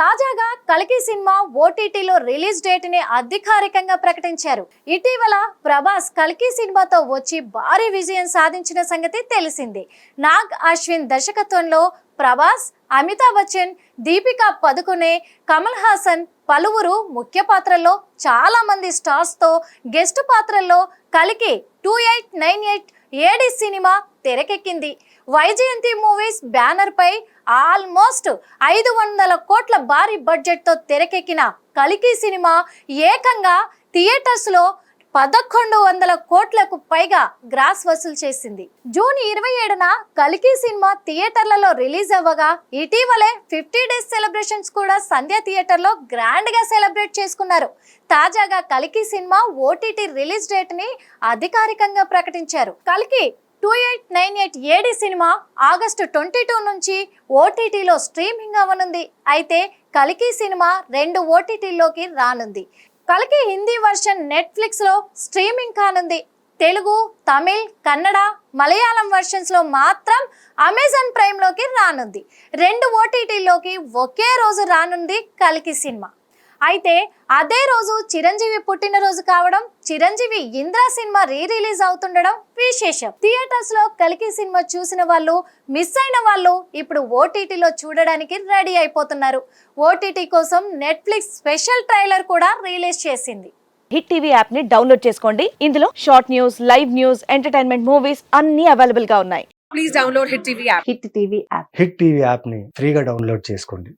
తాజాగా కల్కి సినిమా ఓటీటీలో రిలీజ్ డేట్ని అధికారికంగా ప్రకటించారు. ఇటీవల ప్రభాస్ కల్కి సినిమాతో వచ్చి భారీ విజయం సాధించిన సంగతి తెలిసింది. నాగ్ అశ్విన్ దర్శకత్వంలో ప్రభాస్ అమితాబ్ బచ్చన్ దీపికా పదుకునే కమల్ హాసన్ పలువురు ముఖ్య పాత్రల్లో చాలా మంది స్టార్స్తో గెస్ట్ పాత్రల్లో కలికి two eight nine eight AD cinema తెరకెక్కింది. Vyjayanthi movies banner పై ఆల్మోస్ట్ ఐదు వందల కోట్ల భారీ బడ్జెట్తో తెరకెక్కిన కలికి సినిమా ఏకంగా థియేటర్స్లో పదకొండు వందల కోట్లకు పైగా గ్రాస్ వసూలు చేసింది. జూన్ ఇరవై ఏడున కలికి సినిమా థియేటర్లలో రిలీజ్ అవ్వగా ఇటీవలే ఫిఫ్టీ డేస్ సెలబ్రేషన్స్ కూడా సంధ్య థియేటర్లో గ్రాండ్గా సెలబ్రేట్ చేసుకున్నారు. తాజాగా కలికి సినిమా ఓటీటీ రిలీజ్ డేట్ని అధికారికంగా ప్రకటించారు. కలికి two eight nine eight AD cinema August twenty two నుంచి ఓటీటీలో స్ట్రీమింగ్ అవ్వనుంది. అయితే కలికి సినిమా రెండు ఓటీటీలోకి రానుంది. కలికి హిందీ వర్షన్ నెట్ఫ్లిక్స్లో స్ట్రీమింగ్ కానుంది. తెలుగు తమిళ్ కన్నడ మలయాళం వర్షన్స్లో మాత్రం అమెజాన్ ప్రైమ్లోకి రానుంది. రెండు ఓటీటీలోకి ఒకే రోజు రానుంది కలికి సినిమా. అయితే అదే రోజు చిరంజీవి పుట్టినరోజు కావడం Chiranjeevi Indra cinema re release అవుతుండడం విశేషం. థియేటర్స్లో కలికి సినిమా చూసిన వాళ్ళు మిస్ అయిన వాళ్ళు ఇప్పుడు ఓటీటీలో చూడడానికి రెడీ అయిపోతున్నారు. ఓటీటీ కోసం నెట్ఫ్లిక్స్ స్పెషల్ ట్రైలర్ కూడా రిలీజ్ చేసింది. హిట్ టీవీ యాప్ని డౌన్లోడ్ చేసుకోండి. ఇందులో short news live news entertainment movies అన్ని అవైలబుల్గా ఉన్నాయి. Please download Hit TV app. Hit TV app hit TV యాప్ని ఫ్రీగా డౌన్లోడ్ చేసుకోండి.